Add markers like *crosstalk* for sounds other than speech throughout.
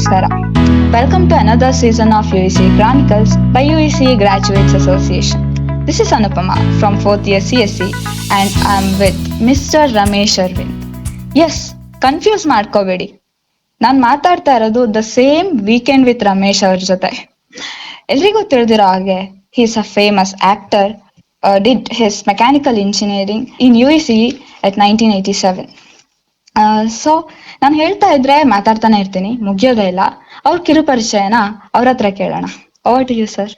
ನಮಸ್ಕಾರ welcome to another season of UEC Chronicles by UEC Graduates Association. This is Anupama from 4th year CSE and I'm with Mr. Ramesh Arvind. Yes confuse ಮಾಡ್ಕೋಬೇಡಿ ನಾನು ಮಾತಾಡ್ತಾ ಇರೋದು the same weekend with Ramesh ಅವ್ರ ಜೊತೆ ಎಲ್ರಿಗೂ ತಿಳಿದಿರೋ ಹಾಗೆ he's a famous actor did his mechanical engineering in U E C seven so ನಾನು ಹೇಳ್ತಾ ಇದ್ರೆ ಮಾತಾಡ್ತಾನೆ ಇರ್ತೀನಿ, ಮುಗಿಯೋದೇ ಇಲ್ಲ. ಅವ್ರ ಕಿರುಪರಿಚಯನ ಅವ್ರ ಹತ್ರ ಕೇಳೋಣ. Over to you sir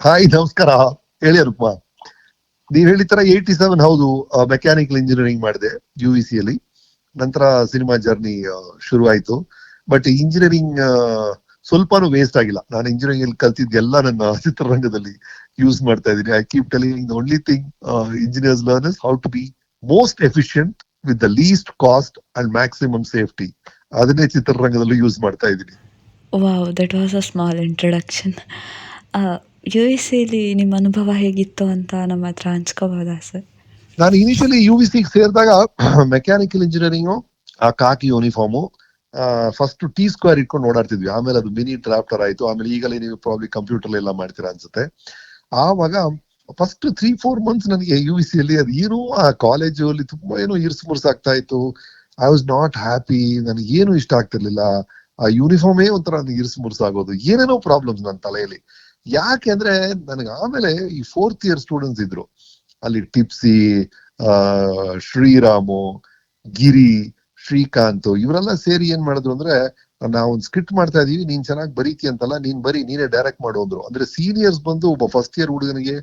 hi ನಮಸ್ಕಾರ. ಹೇಳಿ ಅರುಪ. ನೀವ್ ಹೇಳಿತರ ಏಯ್ಟಿ ಸೆವೆನ್ ಹೌದು ಮೆಕ್ಯಾನಿಕಲ್ ಇಂಜಿನಿಯರಿಂಗ್ ಮಾಡಿದೆ ಯು ವಿ ಸಿ ಅಲ್ಲಿ. ನಂತರ ಸಿನಿಮಾ ಜರ್ನಿ ಶುರು ಬಟ್ ಇಂಜಿನಿಯರಿಂಗ್ ಸ್ವಲ್ಪನೂ ವೇಸ್ಟ್ ಆಗಿಲ್ಲ. ನಾನು ಇಂಜಿನಿಯರಿಂಗ್ ಅಲ್ಲಿ ಕಲ್ತಿದ್ದೆಲ್ಲ ನನ್ನ *laughs* ಚಿತ್ರರಂಗದಲ್ಲಿ ಯೂಸ್ ಮಾಡ್ತಾ ಇದ್ದೀನಿ. I keep telling only thing engineers learn how to be most efficient with the least cost and maximum safety ಅದನ್ನೇ ಚಿತ್ರರಂಗದಲ್ಲೂ ಯೂಸ್ ಮಾಡ್ತಾ ಇದ್ದೀನಿ. Wow that was a small introduction you ಎಸ್ ಎಲಿ ನಿಮ್ಮ ಅನುಭವ ಹೇಗಿತ್ತು ಅಂತ ನಮ್ಮ ಹತ್ರ ಹಂಚ್ಕೋಬೋದಾ ಸರ್ ನಾನು ಇನಿಷಿಯಲಿ ಯು ವಿ ಸಿಗೆ ಸೇರಿದಾಗ *clears throat* ಮೆಕ್ಯಾನಿಕಲ್ ಇಂಜಿನಿಯರಿಂಗು ಆ ಕಾಕಿ ಯೂನಿಫಾರ್ಮು ಫಸ್ಟ್ ಟಿ ಸ್ಕ್ವೇರ್ ಇಟ್ಕೊಂಡು ಓಡಾಡ್ತಿದ್ವಿ. ಆಮೇಲೆ ಅದು ಮಿನಿ ಡ್ರಾಫ್ಟರ್ ಆಯ್ತು. ಆಮೇಲೆ ಈಗಲೇ ನೀವು ಪ್ರಾಬ್ಲಿ ಕಂಪ್ಯೂಟರ್ ಎಲ್ಲ ಮಾಡ್ತೀರಾ ಅನ್ಸುತ್ತೆ. ಆವಾಗ ಫಸ್ಟ್ ತ್ರೀ ಫೋರ್ ಮಂತ್ಸ್ ನನಗೆ ಯು ವಿ ಸಿ ಅಲ್ಲಿ ಅದು ಏನು ಆ ಕಾಲೇಜು ಅಲ್ಲಿ ತುಂಬಾ ಏನೋ ಇರ್ಸ್ ಮುರ್ಸ್ ಆಗ್ತಾ ಇತ್ತು. ಐ ವಾಸ್ ನಾಟ್ ಹ್ಯಾಪಿ ನನಗೆ ಏನು ಇಷ್ಟ ಆಗ್ತಿರ್ಲಿಲ್ಲ. ಆ ಯೂನಿಫಾರ್ಮೇ ಒಂಥರ ನನಗೆ ಇರ್ಸ್ ಮುರ್ಸ್ ಆಗೋದು. ಏನೇನೋ ಪ್ರಾಬ್ಲಮ್ಸ್ ನನ್ನ ತಲೆಯಲ್ಲಿ. ಯಾಕೆ ಅಂದ್ರೆ ನನಗೆ ಆಮೇಲೆ ಈ ಫೋರ್ತ್ ಇಯರ್ ಸ್ಟೂಡೆಂಟ್ಸ್ ಇದ್ರು. ಅಲ್ಲಿ ಟಿಪ್ಸಿ ಆ, ಶ್ರೀರಾಮು, ಗಿರಿ, ಶ್ರೀಕಾಂತ್ ಇವರೆಲ್ಲ ಸೇರಿ ಏನ್ ಮಾಡಿದ್ರು ಅಂದ್ರೆ, ನಾವು ಒಂದು ಸ್ಕಿಟ್ ಮಾಡ್ತಾ ಇದೀವಿ. ನೀನ್ ಚೆನ್ನಾಗಿ ಬರೀತಿ ಅಂತಲ್ಲ. ನೀನ್ ಬರೀ ನೀನೇ ಡೈರೆಕ್ಟ್ ಮಾಡು ಅಂದ್ರು. ಅಂದ್ರೆ ಸೀನಿಯರ್ಸ್ ಬಂದು ಒಬ್ಬ ಫಸ್ಟ್ ಇಯರ್ ಹುಡುಗನಿಗೆ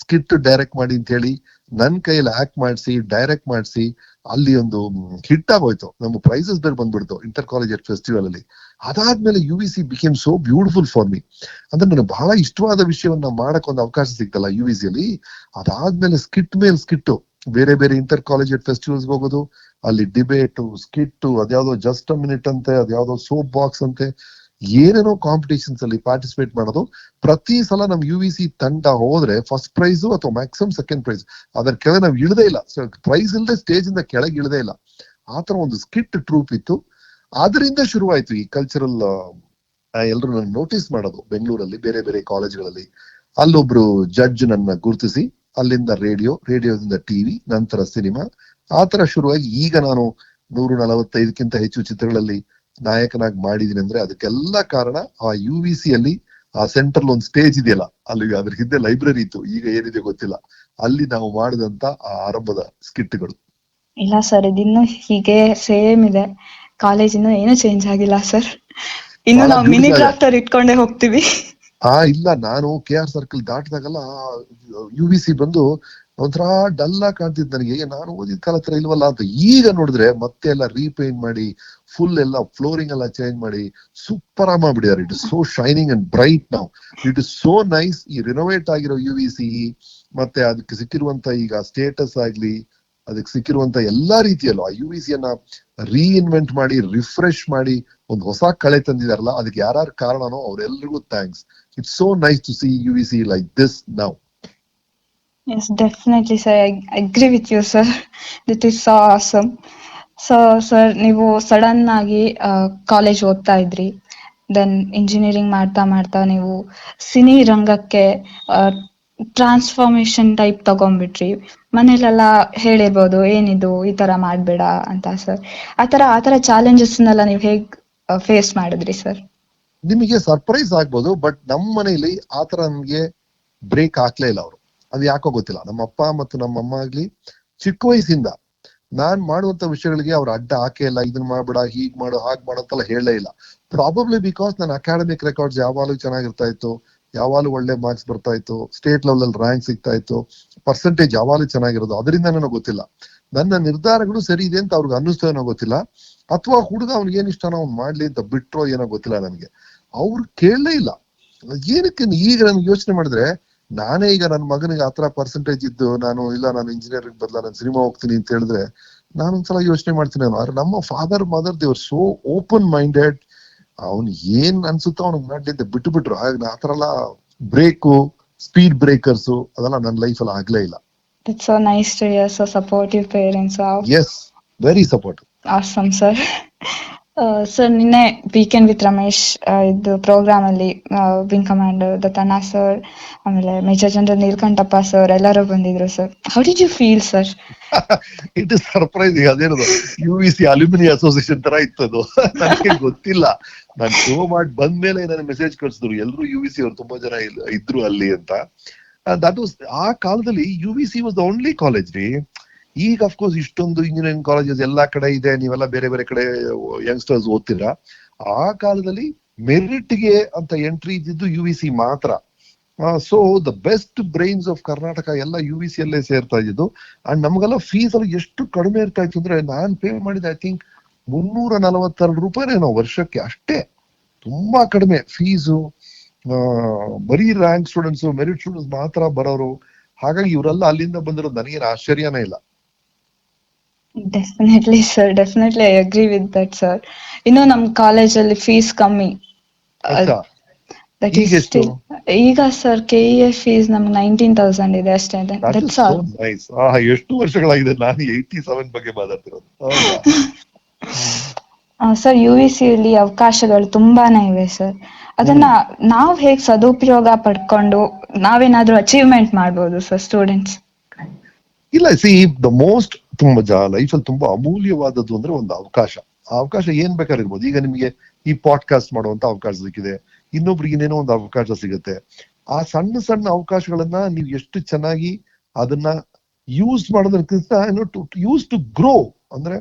ಸ್ಕಿಟ್ ಡೈರೆಕ್ಟ್ ಮಾಡಿ ಅಂತ ಹೇಳಿ ನನ್ ಕೈಯಲ್ಲಿ ಆಕ್ಟ್ ಮಾಡಿಸಿ, ಡೈರೆಕ್ಟ್ ಮಾಡಿಸಿ ಅಲ್ಲಿ ಒಂದು ಹಿಟ್ ಆಗೋಯ್ತು. ನಮ್ಮ ಪ್ರೈಸಸ್ ಬೇರೆ ಬಂದ್ಬಿಡ್ತು ಇಂಟರ್ ಕಾಲೇಜ್ ಫೆಸ್ಟಿವಲ್ ಅಲ್ಲಿ. ಅದಾದ್ಮೇಲೆ U V C became so beautiful for me ಅಂದ್ರೆ ನನಗೆ ಬಹಳ ಇಷ್ಟವಾದ ವಿಷಯವನ್ನ ಮಾಡಕ್ ಒಂದು ಅವಕಾಶ ಸಿಗ್ತಲ್ಲ ಯು ವಿ ಸಿ ಅಲ್ಲಿ. ಅದಾದ್ಮೇಲೆ ಸ್ಕಿಟ್ ಮೇಲೆ ಸ್ಕಿಟ್ ಬೇರೆ ಬೇರೆ ಇಂಟರ್ ಕಾಲೇಜ್ ಫೆಸ್ಟಿವಲ್ಸ್ ಹೋಗೋದು, ಅಲ್ಲಿ ಡಿಬೇಟ್ ಸ್ಕಿಟ್ ಅದ್ಯಾವ್ದೋ ಜಸ್ಟ್ ಅ ಮಿನಿಟ್ ಅಂತೆ, ಅದ್ಯಾವ್ದೋ ಸೋಪ್ ಬಾಕ್ಸ್ ಅಂತೆ. ಏನೇನೋ ಕಾಂಪಿಟೇಷನ್ಸ್ ಅಲ್ಲಿ ಪಾರ್ಟಿಸಿಪೇಟ್ ಮಾಡೋದು. ಪ್ರತಿ ಸಲ ನಮ್ ಯು ವಿ ಸಿ ತಂಡ ಹೋದ್ರೆ ಫಸ್ಟ್ ಪ್ರೈಸ್ ಅಥವಾ ಮ್ಯಾಕ್ಸಿಮಮ್ ಸೆಕೆಂಡ್ ಪ್ರೈಸ್ ಅದ್ರ ಕೆಳಗೆ ನಾವು ಇಳದೇ ಇಲ್ಲ. ಪ್ರೈಸ್ ಇಲ್ಲದೆ ಸ್ಟೇಜ್ ಇಂದ ಕೆಳಗೆ ಇಳದೇ ಇಲ್ಲ. ಆತರ ಒಂದು ಸ್ಕಿಟ್ ಟ್ರೂಪ್ ಇತ್ತು. ಅದರಿಂದ ಶುರುವಾಯ್ತು ಈ ಕಲ್ಚರಲ್ ಎಲ್ರು ನನ್ನ ನೋಟಿಸ್ ಮಾಡೋದು. ಬೆಂಗಳೂರಲ್ಲಿ, ಬೇರೆ ಬೇರೆ ಕಾಲೇಜ್ಗಳಲ್ಲಿ. ಅಲ್ಲೊಬ್ರು ಜಡ್ಜ್ ನನ್ನ ಗುರುತಿಸಿ, ಅಲ್ಲಿಂದ ರೇಡಿಯೋ ರೇಡಿಯೋದಿಂದ ಟಿವಿ ನಂತರ ಸಿನಿಮಾ ಆತರ ಶುರುವಾಗಿ ಈಗ ನಾನು ನೂರ ನಲವತ್ತೈದಕ್ಕಿಂತ ಹೆಚ್ಚು ಚಿತ್ರಗಳಲ್ಲಿ ನಾಯಕನಾಗಿ ಮಾಡಿದೀನಿ ಅಂದ್ರೆ ಅದಕ್ಕೆಲ್ಲ ಕಾರಣ ಆ ಯು ವಿ ಸಿ ಅಲ್ಲಿ ಆ ಸೆಂಟ್ರಲ್ ಒಂದು ಸ್ಟೇಜ್ ಇದೆಯಲ್ಲ ಅಲ್ಲಿ ಅದ್ರ ಹಿಂದೆ ಲೈಬ್ರರಿ ಇತ್ತು. ಈಗ ಏನಿದೆ ಗೊತ್ತಿಲ್ಲ. ಅಲ್ಲಿ ನಾವು ಮಾಡಿದಂತ ಆ ಆರಂಭದ ಸ್ಕಿಟ್ಗಳು. ಇಲ್ಲ ಸರ್ ಇದಿನ್ನು ಹೀಗೆ ಸೇಮ್ ಇದೆ. ಕಾಲೇಜ್ ಇನ್ನು ಏನು ಚೇಂಜ್ ಆಗಿಲ್ಲ ಸರ್ ಇನ್ನು ನಾವು ಮಿನಿ ಟ್ರಾಕ್ಟರ್ ಇಟ್ಕೊಂಡೇ ಹೋಗ್ತೀವಿ. ಆ ಇಲ್ಲ ನಾನು ಕೆ ಆರ್ ಸರ್ಕಲ್ ದಾಟಿದಾಗಲ್ಲ ಯು ವಿ ಸಿ ಬಂದು ಒಂಥರ ಡಲ್ ಆಗಿ ಕಾಣ್ತಿದ್ ನನಗೆ. ನಾನು ಓದಿದ ಕಾಲ ಹತ್ರ ಇಲ್ವಲ್ಲ ಅಂತ. ಈಗ ನೋಡಿದ್ರೆ ಮತ್ತೆ ಎಲ್ಲ ರೀಪೇಂಟ್ ಮಾಡಿ ಫುಲ್ ಎಲ್ಲ ಫ್ಲೋರಿಂಗ್ ಎಲ್ಲ ಚೇಂಜ್ ಮಾಡಿ ಸೂಪರ್ ಆಗಿ ಮಾಡ್ಬಿಟ್ಟಿದ್ದಾರೆ it is so shining and bright ನಾವು ಇಟ್ ಇಸ್ ಸೋ ನೈಸ್ ಈ ರಿನೋವೇಟ್ ಆಗಿರೋ ಯು ವಿ ಸಿ ಮತ್ತೆ ಅದಕ್ಕೆ ಸಿಕ್ಕಿರುವಂತ ಈಗ ಸ್ಟೇಟಸ್ ಆಗ್ಲಿ ಅದಕ್ಕೆ ಸಿಕ್ಕಿರುವಂತ ಎಲ್ಲಾ ರೀತಿಯಲ್ಲೂ ಆ ಯು ವಿ ಸಿಯನ್ನ ರೀಇನ್ವೆಂಟ್ ಮಾಡಿ ರಿಫ್ರೆಶ್ ಮಾಡಿ ಒಂದು ಹೊಸ ಕಳೆ ತಂದಿದಾರಲ್ಲ ಅದಕ್ಕೆ ಯಾರ್ಯಾರು ಕಾರಣನೋ ಅವ್ರೆಲ್ರಿಗೂ thanks it's so nice to see U V C like this now yes definitely sir I agree with you sir that is so awesome so sir ನೀವು ಸಡನ್ ಆಗಿ ಕಾಲೇಜ್ ಓದ್ತಾ ಇದ್ರಿ. ದೆನ್ ಇಂಜಿನಿಯರಿಂಗ್ ಮಾಡ್ತಾ ಮಾಡ್ತಾ ನೀವು ಸಿನಿ ರಂಗಕ್ಕೆ transformation type ತಗೊಂಡ್ಬಿಟ್ರಿ. ಮನೇಲೆಲ್ಲ ಹೇಳಿರ್ಬೋದು, ಏನಿದು ಈ ತರ ಮಾಡ್ಬೇಡ ಅಂತ ಸರ್ ಆತರ ಆತರ ಚಾಲೆಂಜಸ್ನೆಲ್ಲ ನೀವು ಹೇಗ್ ಫೇಸ್ ಮಾಡಿದ್ರಿ ಸರ್ ನಿಮಗೆ ಸರ್ಪ್ರೈಸ್ ಆಗ್ಬೋದು ಬಟ್ ನಮ್ಮ ಮನೇಲಿ ಆತರ ನಮ್ಗೆ ಬ್ರೇಕ್ ಹಾಕ್ಲೇ ಇಲ್ಲ ಅವರು. ಅದು ಯಾಕೋ ಗೊತ್ತಿಲ್ಲ. ನಮ್ಮ ಅಪ್ಪ ಮತ್ತು ನಮ್ಮ ಅಮ್ಮ ಆಗ್ಲಿ, ಚಿಕ್ಕ ವಯಸ್ಸಿಂದ ನಾನ್ ಮಾಡುವಂತ ವಿಷಯಗಳಿಗೆ ಅವ್ರ ಅಡ್ಡ ಹಾಕೇ ಇಲ್ಲ ಇದನ್ನ ಮಾಡ್ಬೇಡ, ಹೀಗ್ ಮಾಡು, ಹಾಗ್ ಮಾಡು ಅಂತ ಹೇಳಲೇ ಇಲ್ಲ. ಪ್ರಾಬಬ್ಲಿ ಬಿಕಾಸ್ ನನ್ನ ಅಕಾಡೆಮಿಕ್ ರೆಕಾರ್ಡ್ಸ್ ಯಾವಾಗಲೂ ಚೆನ್ನಾಗಿರ್ತಾ ಇತ್ತು, ಯಾವಾಗಲೂ ಒಳ್ಳೆ ಮಾರ್ಕ್ಸ್ ಬರ್ತಾ ಇತ್ತು ಸ್ಟೇಟ್ ಲೆವೆಲ್ ಅಲ್ಲಿ ರ್ಯಾಂಕ್ ಸಿಗ್ತಾ ಇತ್ತು ಪರ್ಸೆಂಟೇಜ್ ಯಾವಾಗಲೂ ಚೆನ್ನಾಗಿರೋದು, ಅದರಿಂದ ನನಗೆ ಗೊತ್ತಿಲ್ಲ. ನನ್ನ ನಿರ್ಧಾರಗಳು ಸರಿ ಇದೆ ಅಂತ ಅವ್ರಿಗೆ ಅನ್ನಿಸ್ತೋ ಏನೋ ಗೊತ್ತಿಲ್ಲ, ಅಥವಾ ಹುಡುಗ ಅವ್ನಿಗೆ ಏನ್ ಇಷ್ಟನೋ ಅವ್ನು ಮಾಡ್ಲಿ ಅಂತ ಬಿಟ್ರೋ ಏನೋ ಗೊತ್ತಿಲ್ಲ ನನಗೆ. ಅವ್ರು ಕೇಳಲೇ ಇಲ್ಲ. ಏನಕ್ಕೆ ಈಗ ನನ್ಗೆ ಯೋಚನೆ ಮಾಡಿದ್ರೆ ನಾನೇ ಈಗ ನನ್ನ ಮಗನಿಗೆ ಆತರ ಪರ್ಸೆಂಟೇಜ್ ಇದ್ದು ನಾನು ಇಲ್ಲ ನಾನು ಇಂಜಿನಿಯರಿಂಗ್ ಬದಲ ನಾನು ಸಿನಿಮಾ ಹೋಗ್ತೀನಿ ಅಂತ ಹೇಳಿದ್ರೆ ನಾನೊಂದ್ಸಲ ಯೋಚನೆ ಮಾಡ್ತೀನಿ ಆದ್ರೆ ನಮ್ಮ ಫಾದರ್ ಮದರ್ ದೇವ್ರು ಸೋ ಓಪನ್ ಮೈಂಡೆಡ್ ಅವ್ನ್ ಏನ್ ಅನ್ಸುತ್ತೋ ಅವ್ನಿಗೆ ಮಾಡಿದ್ದೆ ಬಿಟ್ಟು ಬಿಟ್ರು. ಹಾಗೆ ಆತರ ಎಲ್ಲ ಬ್ರೇಕು ಸ್ಪೀಡ್ ಬ್ರೇಕರ್ಸ್ ಅದೆಲ್ಲ ನನ್ನ ಲೈಫ್ ಅಲ್ಲಿ ಆಗ್ಲೇ ಇಲ್ಲ. It's so nice to hear so supportive parents yes very support awesome sir. Sir, ನಿನ್ನೆ ವೀಕೆಂಡ್ ವಿತ್ ರಮೇಶ್ ಇದು ಪ್ರೋಗ್ರಾಮ್ ಅಲ್ಲಿ ವಿಂಗ್ ಕಮಾಂಡರ್ ದತ್ತಣ್ಣ ಸರ್, ಆಮೇಲೆ ಮೇಜರ್ ಜನರಲ್ ನೀಲ್ಕಂಠಪ್ಪ ಸರ್, ಎಲ್ಲರೂ ಬಂದಿದ್ರು sir. How did you feel sir it is surprising ಅದೇನದು U V C alumni association ತರ ಇತ್ತು ಅದು *laughs* ನನಗೆ ಗೊತ್ತಿಲ್ಲ. ನಾನು ಶೋ ಮಾಡಿ ಬಂದ್ಮೇಲೆ ನನಗೆ ಮೆಸೇಜ್ ಕಳ್ಸಿದ್ರು. ಎಲ್ಲರೂ ಯು ವಿ ಸಿ ಅವ್ರು ತುಂಬಾ ಜನ ಇದ್ರು ಅಲ್ಲಿ ಅಂತ. ದಟ್ ವಾಸ್ ಆ ಕಾಲದಲ್ಲಿ U V C was the only college ರೀ. ಈಗ ಅಫ್ಕೋರ್ಸ್ ಇಷ್ಟೊಂದು ಇಂಜಿನಿಯರಿಂಗ್ ಕಾಲೇಜಸ್ ಎಲ್ಲಾ ಕಡೆ ಇದೆ, ನೀವೆಲ್ಲ ಬೇರೆ ಬೇರೆ ಕಡೆ ಯಂಗ್ಸ್ಟರ್ಸ್ ಓದ್ತೀರಾ? ಆ ಕಾಲದಲ್ಲಿ ಮೆರಿಟ್ಗೆ ಅಂತ ಎಂಟ್ರಿ ಇದ್ದಿದ್ದು ಯು ವಿ ಸಿ ಮಾತ್ರ. So the best brains of Karnataka ಎಲ್ಲ ಯು ವಿ ಸಿ ಅಲ್ಲೇ ಸೇರ್ತಾ ಇದ್ದು ಅಂಡ್ ನಮಗೆಲ್ಲ ಫೀಸ್ ಅಲ್ಲಿ ಎಷ್ಟು ಕಡಿಮೆ ಇರ್ತಾ ಇತ್ತು ಅಂದ್ರೆ ನಾನ್ ಪೇ ಮಾಡಿದ ಐ ಥಿಂಕ್ ಮುನ್ನೂರ ನಲವತ್ತೆರಡು ರೂಪಾಯಿನೇನೋ ವರ್ಷಕ್ಕೆ ಅಷ್ಟೇ. ತುಂಬಾ ಕಡಿಮೆ ಫೀಸು ಬರೀ ರ್ಯಾಂಕ್ ಸ್ಟೂಡೆಂಟ್ಸ್ ಮೆರಿಟ್ ಸ್ಟೂಡೆಂಟ್ಸ್ ಮಾತ್ರ ಬರೋರು. ಹಾಗಾಗಿ ಇವರೆಲ್ಲ ಅಲ್ಲಿಂದ ಬಂದಿರೋದು ನನಗೇನು ಆಶ್ಚರ್ಯನೇ ಇಲ್ಲ. Definitely sir definitely I agree with that sir ಇನ್ನು ನಮ್ ಕಾಲೇಜಲ್ಲಿ ಫೀಸ್ ಕಮ್ಮಿ. ಈಗ sir K E F fees ನಮ್ಗೆ ನೈನ್ಟೀನ್ ತೌಸಂಡ್ ಇದೆ ಅಷ್ಟೇ. ದಟ್ಸ್ ಆಲ್ ನೈಸ್ ಎಷ್ಟು ವರ್ಷಗಳಾಗಿದೆ? ನಾನು ಏಯ್ಟಿ ಸೆವೆನ್ ಬಗ್ಗೆ ಮಾತಾಡ್ತಿರೋದು. ಹೌದಾ? ಸರ್ ಯು ವಿ ಸಿ ಅಲ್ಲಿ ಅವಕಾಶಗಳು ತುಂಬಾನೇ ಇವೆ ಸರ್ ಅದನ್ನ ನಾವ್ ಹೇಗ್ ಸದುಪಯೋಗ ಪಡ್ಕೊಂಡು ನಾವೇನಾದ್ರೂ ಅಚೀವ್ಮೆಂಟ್ ಮಾಡ್ಬೋದು ಸರ್ ಸ್ಟೂಡೆಂಟ್ಸ್ ಇಲ್ಲ ಸಿ ದ ಮೋಸ್ಟ್ ತುಂಬಾ ಜ ಲೈಫ್ ಅಲ್ಲಿ ತುಂಬಾ ಅಮೂಲ್ಯವಾದದ್ದು ಅಂದ್ರೆ ಒಂದು ಅವಕಾಶ. ಆ ಅವಕಾಶ ಏನ್ ಬೇಕಾದ್ರೆ ಇರ್ಬೋದು ಈಗ ನಿಮಗೆ ಈ ಪಾಡ್ಕಾಸ್ಟ್ ಮಾಡುವಂತ ಅವಕಾಶ ಸಿಕ್ಕಿದೆ. ಇನ್ನೊಬ್ರಿಗೆ ಇನ್ನೇನೋ ಒಂದು ಅವಕಾಶ ಸಿಗುತ್ತೆ. ಆ ಸಣ್ಣ ಸಣ್ಣ ಅವಕಾಶಗಳನ್ನ ನೀವು ಎಷ್ಟು ಚೆನ್ನಾಗಿ ಅದನ್ನ ಯೂಸ್ ಮಾಡೋದಕ್ಕಿಂತ ಯೂಸ್ ಟು ಗ್ರೋ ಅಂದ್ರೆ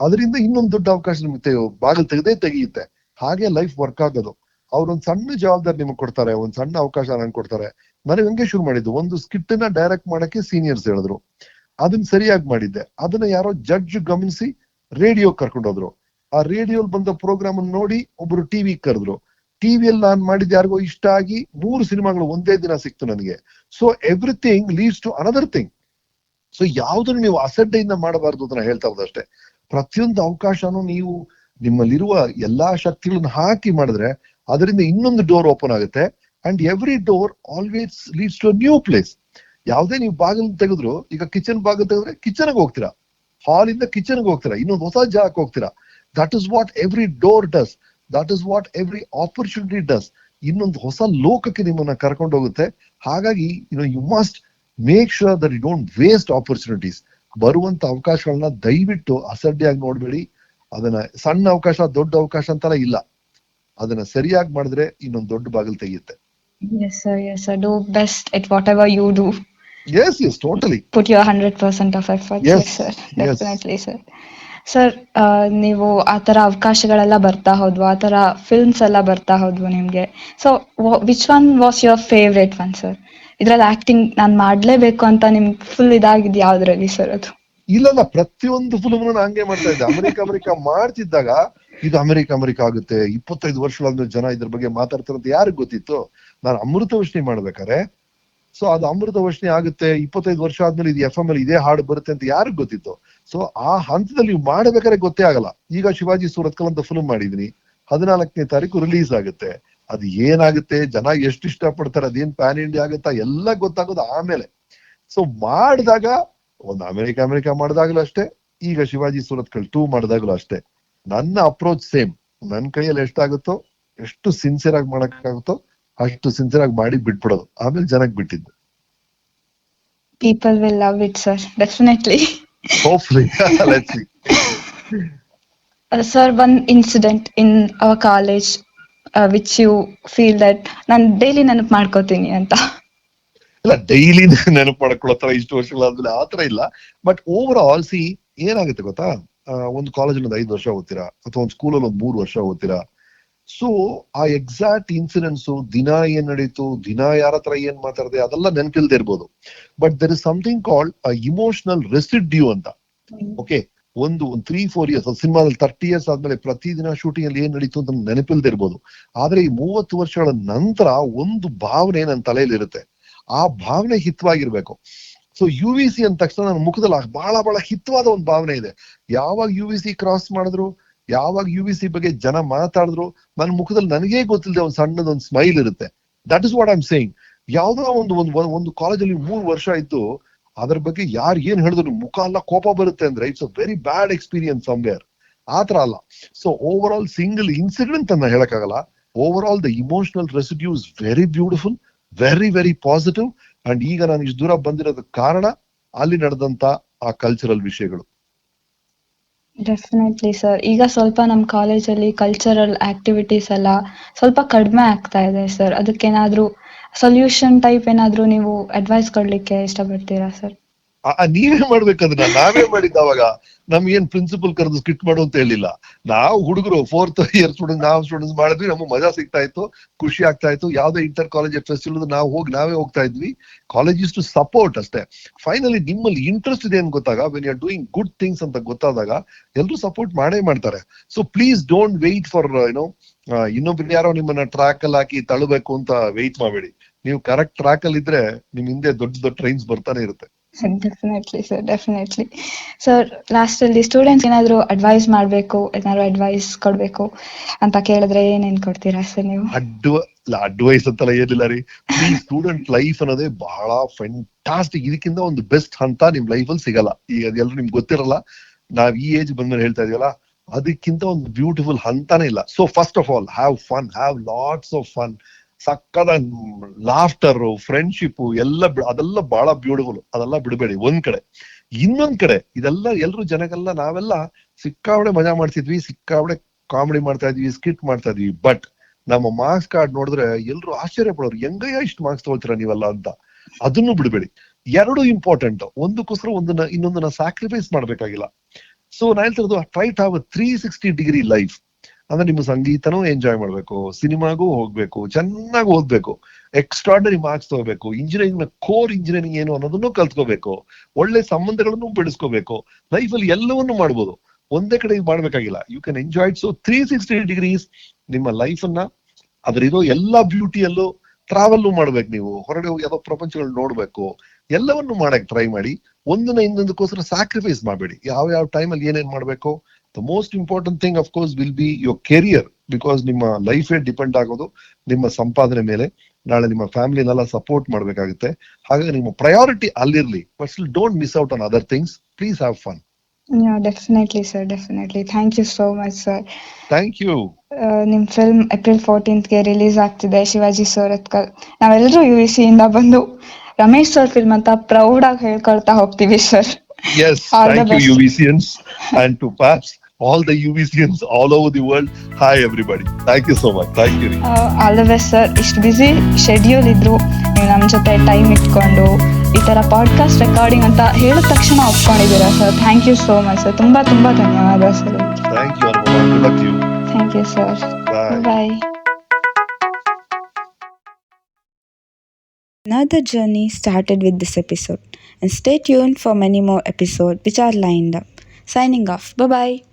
ಅದರಿಂದ ಇನ್ನೊಂದು ದೊಡ್ಡ ಅವಕಾಶ ನಿಮಗೆ ಬಾಗಿಲು ತೆಗೆದೇ ತೆಗೆಯುತ್ತೆ. ಹಾಗೆ ಲೈಫ್ ವರ್ಕ್ ಆಗೋದು. ಅವ್ರೊಂದ್ ಸಣ್ಣ ಜವಾಬ್ದಾರಿ ನಿಮಗೆ ಕೊಡ್ತಾರೆ, ಒಂದ್ ಸಣ್ಣ ಅವಕಾಶ ನನಗೆ ಕೊಡ್ತಾರೆ. ನನಗೆ ಹಂಗೆ ಶುರು ಮಾಡಿದ್ದು? ಒಂದು ಸ್ಕಿಟ್ ಡೈರೆಕ್ಟ್ ಮಾಡಕ್ಕೆ ಸೀನಿಯರ್ಸ್ ಹೇಳಿದ್ರು. ಅದನ್ನ ಸರಿಯಾಗಿ ಮಾಡಿದ್ದೆ. ಅದನ್ನ ಯಾರೋ ಜಡ್ಜ್ ಗಮನಿಸಿ ರೇಡಿಯೋ ಕರ್ಕೊಂಡೋದ್ರು ಆ ರೇಡಿಯೋ ಬಂದ ಪ್ರೋಗ್ರಾಮ್ ನೋಡಿ ಒಬ್ರು ಟಿವಿ ಕರೆದ್ರು. ಟಿವಿಯಲ್ಲಿ ನಾನು ಮಾಡಿದ ಯಾರಿಗೋ ಇಷ್ಟ ಆಗಿ ಮೂರು ಸಿನಿಮಾಗಳು ಒಂದೇ ದಿನ ಸಿಕ್ತು ನನಗೆ. So everything leads to another thing so ಯಾವ್ದನ್ನು ನೀವು ಅಸಡ್ಡೆಯಿಂದ ಮಾಡಬಾರ್ದು ಅಂತ ಹೇಳ್ತಾ ಅಷ್ಟೇ. ಪ್ರತಿಯೊಂದು ಅವಕಾಶನೂ ನೀವು ನಿಮ್ಮಲ್ಲಿರುವ ಎಲ್ಲಾ ಶಕ್ತಿಗಳನ್ನ ಹಾಕಿ ಮಾಡಿದ್ರೆ ಅದರಿಂದ ಇನ್ನೊಂದು ಡೋರ್ ಓಪನ್ ಆಗುತ್ತೆ. And every door always leads to new place ಯಾವುದೇ ನೀವು ಬಾಗಿಲು ತೆಗೆದ್ರು, ಈಗ ಕಿಚನ್ ಬಾಗಿಲು ತೆಗೆದ್ರೆ ಕಿಚನ್ಗೆ ಹೋಗ್ತೀರಾ? ಹಾಲ್ ಇಂದ ಕಿಚನ್ಗೆ ಹೋಗ್ತೀರಾ? ಇನ್ನೊಂದು ಹೊಸ ಜಾಗಕ್ಕೆ ಹೋಗ್ತೀರಾ? That is what every door does that is what every opportunity does ಇನ್ನೊಂದು ಹೊಸ ಲೋಕಕ್ಕೆ ನಿಮ್ಮನ್ನ ಕರ್ಕೊಂಡು ಹೋಗುತ್ತೆ. ಹಾಗಾಗಿ you you must make sure that you don't waste opportunities ಬರುವಂತ ಅವಕಾಶಗಳನ್ನ ದಯವಿಟ್ಟು ಅಸಡ್ಡೆಯಾಗಿ ನೋಡ್ಬೇಡಿ. ಅದನ್ನ ಸಣ್ಣ ಅವಕಾಶ, ದೊಡ್ಡ ಅವಕಾಶ ಅಂತಾನೆ ಇಲ್ಲ. ಅದನ್ನ ಸರಿಯಾಗಿ ಮಾಡಿದ್ರೆ ಇನ್ನೊಂದು ದೊಡ್ಡ ಬಾಗಿಲು ತೆಗೆಯುತ್ತೆ. Yes sir yes sir Do best at whatever you you do yes, totally. Put your your hundred percent effort, yes, Yes, sir yes. sir. Sir sir ನೀವು ಆ ತರ ಅವಕಾಶಗಳೆಲ್ಲ ಬರ್ತಾ ಹೋದ್ವು? ಆ ತರ ಫಿಲ್ಮ್ಸ್ ಎಲ್ಲ ಬರ್ತಾ ಹೋದ್ವು ನಿಮ್ಗೆ? So which one was your favourite one sir ಇದ್ರಲ್ಲಿ ಆಕ್ಟಿಂಗ್ ನಾನ್ ಮಾಡ್ಲೇಬೇಕು ಅಂತ ನಿಮ್ಗೆ ಫುಲ್ ಇದಾಗಿದ್ ಯಾವ್ದ್ರಲ್ಲಿ ಸರ್ ಅದು? ಇಲ್ಲಲ್ಲ ಪ್ರತಿಯೊಂದು ಫಿಲ್ಮ್ ನಾನು ಹಂಗೆ ಮಾಡ್ತಾ ಇದ್ದೆ. ಅಮೆರಿಕ ಅಮೆರಿಕ ಮಾಡ್ತಿದ್ದಾಗ ಇದು ಅಮೆರಿಕ ಅಮೆರಿಕ ಆಗುತ್ತೆ. ಇಪ್ಪತ್ತೈದು ವರ್ಷಗಳಾದ್ಮೇಲೆ ಜನ ಇದ್ರ ಬಗ್ಗೆ ಮಾತಾಡ್ತಾರಂತ ಯಾರಿಗ್ ಗೊತ್ತಿತ್ತು? ನಾನು ಅಮೃತ ವರ್ಷಣಿ ಮಾಡ್ಬೇಕಾರೆ ಸೊ ಅದು ಅಮೃತ ವರ್ಷಣಿ ಆಗುತ್ತೆ, ಇಪ್ಪತ್ತೈದು ವರ್ಷ ಆದ್ಮೇಲೆ ಇದು ಎಫ್ ಎಂ ಅಲ್ಲಿ ಇದೇ ಹಾಡು ಬರುತ್ತೆ ಅಂತ ಯಾರಿಗ್ ಗೊತ್ತಿತ್ತು? ಸೊ ಆ ಹಂತದಲ್ಲಿ ನೀವು ಮಾಡ್ಬೇಕಾದ್ರೆ ಗೊತ್ತೇ ಆಗಲ್ಲ. ಈಗ ಶಿವಾಜಿ ಸುರತ್ಕಲ್ ಅಂತ ಫಿಲ್ಮ್ ಮಾಡಿದೀನಿ, ಹದಿನಾಲ್ಕನೇ ತಾರೀಕು ರಿಲೀಸ್ ಆಗುತ್ತೆ. ಅದು ಏನಾಗುತ್ತೆ? ಜನ ಎಷ್ಟು ಪಡ್ತಾರೆ ಅದೇನ್ ಪ್ಯಾನ್ ಇಂಡಿಯಾ ಆಗುತ್ತಾ? ಎಲ್ಲ ಗೊತ್ತಾಗೋದು ಆಮೇಲೆ. ಸೊ ಮಾಡಿದಾಗ, ಒಂದು ಅಮೆರಿಕ ಅಮೆರಿಕ ಮಾಡಿದಾಗಲೂ ಅಷ್ಟೇ, ಈಗ ಶಿವಾಜಿ ಸೂರತ್ಕಲ್ ಟೂ ಮಾಡಿದಾಗಲೂ ಅಷ್ಟೇ. ನನ್ನ ಅಪ್ರೋಚ್ ಸೇಮ್ ನನ್ನ ಕೈಯಲ್ಲಿ ಎಷ್ಟಾಗುತ್ತೋ ಎಷ್ಟು ಸಿನ್ಸಿಯರ್ ಆಗಿ ಮಾಡಕ್ಕಾಗುತ್ತೋ ಅಷ್ಟು ಸಿನ್ಸಿಯರ್ ಆಗಿ ಮಾಡಿ ಬಿಟ್ಬಿಡೋದು. ಆಮೇಲೆ ಜನಕ್ಕೆ ಬಿಟ್ಟಿದ್ದು. People will love it sir definitely hopefully let's see sir one incident in our college which you feel that ನಾನು ಡೈಲಿ ನೆನಪು ಮಾಡ್ಕೋತೀನಿ ಅಂತ. ಇಲ್ಲ ಡೈಲಿ *laughs* ನೆನಪು ಮಾಡ್ಕೊಳ್ಳೋ ತರ ಇಷ್ಟು ವರ್ಷಗಳಾದ್ಮೇಲೆ ಆತರ ಇಲ್ಲ. ಬಟ್ ಓವರ್ ಆಲ್ ಸಿ ಏನಾಗುತ್ತೆ ಗೊತ್ತಾ? ಒಂದು ಕಾಲೇಜಲ್ಲಿ ಒಂದು ಐದು ವರ್ಷ ಓದ್ತೀರಾ? ಅಥವಾ ಒಂದು ಸ್ಕೂಲಲ್ಲಿ ಒಂದು ಮೂರು ವರ್ಷ ಓದ್ತೀರಾ? ಸೊ ಆ ಎಕ್ಸಾಕ್ಟ್ ಇನ್ಸಿಡೆನ್ಸ್ ದಿನ ಏನ್ ನಡೀತು ದಿನ ಯಾರ ಹತ್ರ ಏನ್ ಮಾತಾಡಿದೆ ಅದೆಲ್ಲ ನೆನಪಿಲ್ದೇ ಇರ್ಬೋದು. But there is something called emotional residue ಅಂತ. ಓಕೆ ಒಂದು ಒಂದು ತ್ರೀ ಫೋರ್ ಇಯರ್ಸ್ ಸಿನಿಮಾದಲ್ಲಿ ತರ್ಟಿ ಇಯರ್ಸ್ ಆದ್ಮೇಲೆ ಪ್ರತಿದಿನ ಶೂಟಿಂಗ್ ಅಲ್ಲಿ ಏನ್ ನಡೀತು ಅಂತ ನೆನಪಿಲ್ದೇ ಇರ್ಬೋದು. ಆದ್ರೆ ಈ ಮೂವತ್ತು ವರ್ಷಗಳ ನಂತರ ಒಂದು ಭಾವನೆ ನನ್ನ ತಲೆಯಲ್ಲಿ ಇರುತ್ತೆ. ಆ ಭಾವನೆ ಹಿತವಾಗಿರ್ಬೇಕು. ಸೊ ಯು ವಿ ಸಿ ಅಂದ ತಕ್ಷಣ ನನ್ನ ಮುಖದಲ್ಲಿ ಬಹಳ ಬಹಳ ಹಿತವಾದ ಒಂದು ಭಾವನೆ ಇದೆ. ಯಾವಾಗ ಯು ವಿ ಸಿ ಕ್ರಾಸ್ ಮಾಡಿದ್ರು? ಯಾವಾಗ ಯು ವಿ ಸಿ ಬಗ್ಗೆ ಜನ ಮಾತಾಡಿದ್ರು ನನ್ನ ಮುಖದಲ್ಲಿ ನನಗೇ ಗೊತ್ತಿಲ್ಲದೆ ಒಂದು ಸಣ್ಣದೊಂದು ಸ್ಮೈಲ್ ಇರುತ್ತೆ. That is what I'm saying ಯಾವ್ದೋ ಒಂದು ಒಂದು, ಒಂದು- ಕಾಲೇಜಲ್ಲಿ ಮೂರು ವರ್ಷ ಆಯ್ತು, ಅದ್ರ ಬಗ್ಗೆ ಯಾರು ಏನ್ ಹೇಳಿದ್ರು ಮುಖ ಅಲ್ಲ ಕೋಪ ಬರುತ್ತೆ ಅಂದ್ರೆ it's a very bad experience somewhere ಆತರ ಅಲ್ಲ. So over all single incident ಅನ್ನ ಹೇಳಕ್ಕಾಗಲ್ಲ. Over all the emotional residue is very beautiful very very positive and ಈಗ ನಾನು ಇಷ್ಟು ದೂರ ಬಂದಿರೋದಕ್ಕೆ ಕಾರಣ, ಅಲ್ಲಿ ನಡೆದಂತ ಆ ಕಲ್ಚರಲ್ ವಿಷಯಗಳು. ಡೆಫಿನೆಟ್ಲಿ ಸರ್ ಈಗ ಸ್ವಲ್ಪ ನಮ್ಮ ಕಾಲೇಜಲ್ಲಿ ಕಲ್ಚರಲ್ ಆಕ್ಟಿವಿಟೀಸ್ ಎಲ್ಲ ಸ್ವಲ್ಪ ಕಡಿಮೆ ಆಗ್ತಾ ಇದೆ ಸರ್ ಅದಕ್ಕೇನಾದ್ರೂ ಸೊಲ್ಯೂಷನ್ ಟೈಪ್ ಏನಾದ್ರೂ ನೀವು ಅಡ್ವೈಸ್ ಕೊಡ್ಲಿಕ್ಕೆ ಇಷ್ಟಪಡ್ತೀರಾ ಸರ್ ನೀವೇ ಮಾಡ್ಬೇಕಂದ್ರೆ ನಾವೇ ಮಾಡಿದ್ದ ಅವಾಗ. ನಮ್ಗೇನ್ ಪ್ರಿನ್ಸಿಪಲ್ ಕರೆದು ಸ್ಕಿಟ್ ಮಾಡು ಅಂತ ಹೇಳಿಲ್ಲ. ನಾವು ಹುಡುಗರು ಫೋರ್ತ್ ಇಯರ್ ಸ್ಟೂಡೆಂಟ್ ನಾವು ಸ್ಟೂಡೆಂಟ್ಸ್ ಮಾಡಿದ್ವಿ, ನಮ್ಗೆ ಮಜಾ ಸಿಗ್ತಾ ಇತ್ತು, ಖುಷಿ ಆಗ್ತಾ ಇತ್ತು. ಯಾವ್ದೇ ಇಂಟರ್ ಕಾಲೇಜ್ ಫೆಸ್ಟಿವಲ್ ನಾವು ಹೋಗಿ ನಾವೇ ಹೋಗ್ತಾ ಇದ್ವಿ. ಕಾಲೇಜ್ ಇಸ್ ಟು ಸಪೋರ್ಟ್ ಅಷ್ಟೇ. ಫೈನಲಿ ನಿಮ್ಮಲ್ಲಿ ಇಂಟ್ರೆಸ್ಟ್ ಇದೆ ಅಂತ ಗೊತ್ತಾಗ when you are doing good things ಅಂತ ಗೊತ್ತಾದಾಗ ಎಲ್ಲರೂ ಸಪೋರ್ಟ್ ಮಾಡೇ ಮಾಡ್ತಾರೆ. So please don't wait for ಏನೋ ಇನ್ನೊಬ್ರು ಯಾರೋ ನಿಮ್ಮನ್ನ ಟ್ರ್ಯಾಕ್ ಅಲ್ಲಿ ಹಾಕಿ ತಳ್ಳಬೇಕು ಅಂತ ವೆಯ್ಟ್ ಮಾಡಬೇಡಿ. ನೀವು ಕರೆಕ್ಟ್ ಟ್ರ್ಯಾಕ್ ಅಲ್ಲಿ ಇದ್ರೆ ನಿಮ್ ಹಿಂದೆ ದೊಡ್ಡ ದೊಡ್ಡ ಟ್ರೈನ್ಸ್ ಬರ್ತಾನೆ ಇರುತ್ತೆ. Definitely sir definitely sir last ಅಲ್ಲಿ ಸ್ಟೂಡೆಂಟ್ಸ್ ಏನಾದ್ರು ಅಡ್ವೈಸ್ ಮಾಡ್ಬೇಕು, ಏನಾದ್ರು ಅಡ್ವೈಸ್ ಕೊಡ್ಬೇಕು ಅಂತ ಕೇಳಿದ್ರೆ ಏನೇನ್ ಕೊಡ್ತೀರಾ ಸರ್ ನೀವು? ಅಡ್ವ ಅಡ್ವೈಸ್ ಅಂತಲ್ಲ ಏನಿಲ್ಲ ರೀ. ಸ್ಟೂಡೆಂಟ್ ಲೈಫ್ ಅನ್ನೋದೇ ಬಹಳ ಫೆಂಟಾಸ್ಟಿಕ್ ಇದಕ್ಕಿಂತ ಒಂದು ಬೆಸ್ಟ್ ಹಂತ ನಿಮ್ ಲೈಫ್ ಅಲ್ಲಿ ಸಿಗಲ್ಲ. ಈಗ ಅದೆಲ್ಲರೂ ನಿಮ್ಗೆ ಗೊತ್ತಿರಲ್ಲ, ನಾವ್ ಈ ಏಜ್ ಬಂದ್ಮೇಲೆ ಹೇಳ್ತಾ ಇದೀವಲ್ಲ, ಅದಕ್ಕಿಂತ ಒಂದು ಬ್ಯೂಟಿಫುಲ್ ಹಂತಾನೇ ಇಲ್ಲ. So first of all have fun have lots of fun ಸಕ್ಕದ laughter friendship ಎಲ್ಲ ಅದೆಲ್ಲ ಬಹಳ ಬ್ಯೂಟಿಫುಲ್ ಅದೆಲ್ಲ ಬಿಡಬೇಡಿ, ಒಂದ್ ಕಡೆ. ಇನ್ನೊಂದ್ ಕಡೆ, ಇದೆಲ್ಲ ಎಲ್ರು ಜನಗೆಲ್ಲ ನಾವೆಲ್ಲ ಸಿಕ್ಕಾಬಡೆ ಮಜಾ ಮಾಡ್ತಿದ್ವಿ ಸಿಕ್ಕಾಬಡೆ ಕಾಮಿಡಿ ಮಾಡ್ತಾ ಇದ್ವಿ ಸ್ಕಿಟ್ ಮಾಡ್ತಾ ಇದ್ವಿ. ಬಟ್ ನಮ್ಮ ಮಾರ್ಕ್ಸ್ ಕಾರ್ಡ್ ನೋಡಿದ್ರೆ ಎಲ್ರು ಆಶ್ಚರ್ಯ ಪಡೋರು, ಹೆಂಗಯ್ಯ ಇಷ್ಟು ಮಾರ್ಕ್ಸ್ ತಗೋತೀರಾ ನೀವೆಲ್ಲ ಅಂತ. ಅದನ್ನು ಬಿಡಬೇಡಿ. ಎರಡು ಇಂಪಾರ್ಟೆಂಟ್ ಒಂದಕ್ಕೋಸ್ಕರ ಒಂದನ್ನ, ಇನ್ನೊಂದನ್ನ ಸ್ಯಾಕ್ರಿಫೈಸ್ ಮಾಡ್ಬೇಕಾಗಿಲ್ಲ. ಸೊ ನಾ ಹೇಳ್ತಿರೋದು try to have three sixty degree life ಅಂದ್ರೆ ನಿಮ್ಮ ಸಂಗೀತನೂ ಎಂಜಾಯ್ ಮಾಡ್ಬೇಕು, ಸಿನಿಮಾಗೂ ಹೋಗ್ಬೇಕು, ಚೆನ್ನಾಗಿ ಓದ್ಬೇಕು ಎಕ್ಸ್ಟ್ರಾರ್ಡರಿ ಮಾರ್ಕ್ಸ್ ತಗೋಬೇಕು ಇಂಜಿನಿಯರಿಂಗ್ನ ಕೋರ್ ಇಂಜಿನಿಯರಿಂಗ್ ಏನು ಅನ್ನೋದನ್ನು ಕಲ್ತ್ಕೋಬೇಕು, ಒಳ್ಳೆ ಸಂಬಂಧಗಳನ್ನು ಬೆಳೆಸ್ಕೋಬೇಕು ಲೈಫ್ ಅಲ್ಲಿ ಎಲ್ಲವನ್ನೂ ಮಾಡ್ಬೋದು. ಒಂದೇ ಕಡೆ ಮಾಡ್ಬೇಕಾಗಿಲ್ಲ. You can enjoy so three sixty degrees ನಿಮ್ಮ ಲೈಫ್ ಅನ್ನ ಅದ್ರಿರೋ ಎಲ್ಲಾ ಬ್ಯೂಟಿಯಲ್ಲೂ ಟ್ರಾವೆಲ್ ಮಾಡ್ಬೇಕು ನೀವು. ಹೊರಗಡೆ ಹೋಗಿ ಯಾವ್ದೋ ಪ್ರಪಂಚಗಳು ನೋಡ್ಬೇಕು. ಎಲ್ಲವನ್ನು ಮಾಡಕ್ ಟ್ರೈ ಮಾಡಿ. ಒಂದನ್ನ ಇನ್ನೊಂದಕ್ಕೋಸ್ಕರ ಸ್ಯಾಕ್ರಿಫೈಸ್ ಮಾಡಬೇಡಿ. ಯಾವ ಯಾವ ಟೈಮಲ್ಲಿ ಏನೇನ್ ಮಾಡ್ಬೇಕು? The most important thing of course will be your career because ನಿಮ್ಮ ಲೈಫೇ ಡಿಪೆಂಡ್ ಆಗೋದು ನಿಮ್ಮ ಸಂಪಾದನೆ ಮೇಲೆ. ನಾಳೆ ನಿಮ್ಮ ಫ್ಯಾಮಿಲಿನೆಲ್ಲ ಸಪೋರ್ಟ್ ಮಾಡಬೇಕಾಗುತ್ತೆ. ಹಾಗಾಗಿ ನಿಮ್ಮ priority ಅಲ್ಲಿರ್ಲಿ. But still don't miss out on other things please have fun definitely sir definitely thank you so much sir thank you ನಿಮ್ ಫಿಲ್ಮ್ ಏಪ್ರಿಲ್ ಫೋರ್ಟೀನ್ತ್ಗೆ ರಿಲೀಸ್ ಆಗ್ತಿದೆ ಶಿವಾಜಿ ಸೋರತ್ಕಲ್. ನಾವೆಲ್ಲರೂ ಯು ಸಿ ಇಂದ ಬಂದು ರಮೇಶ್ ಸರ್ ಫಿಲ್ಮ್ ಅಂತ ಪ್ರೌಡ್ ಆಗಿ ಹೇಳ್ಕೊಳ್ತಾ ಹೋಗ್ತೀವಿ sir Yes, All the thank and to UVCians, and to perhaps all the UVCians all over the world. Hi, everybody. Thank you so much. Thank you. All the best sir ಇಷ್ಟು busy schedule ಇದ್ರು ನೀವು ನಮ್ಮ ಜೊತೆ time ಇಟ್ಕೊಂಡು ಈ ಥರ podcast recording ಅಂತ ಹೇಳಿದ ತಕ್ಷಣ ಒಪ್ಕೊಂಡಿದ್ದೀರಾ sir thank you so much sir ತುಂಬ ತುಂಬ ಧನ್ಯವಾದ sir luck you. Thank you sir Bye. Bye Another journey started with this episode, and stay tuned for many more episodes which are lined up. Signing off. Bye bye.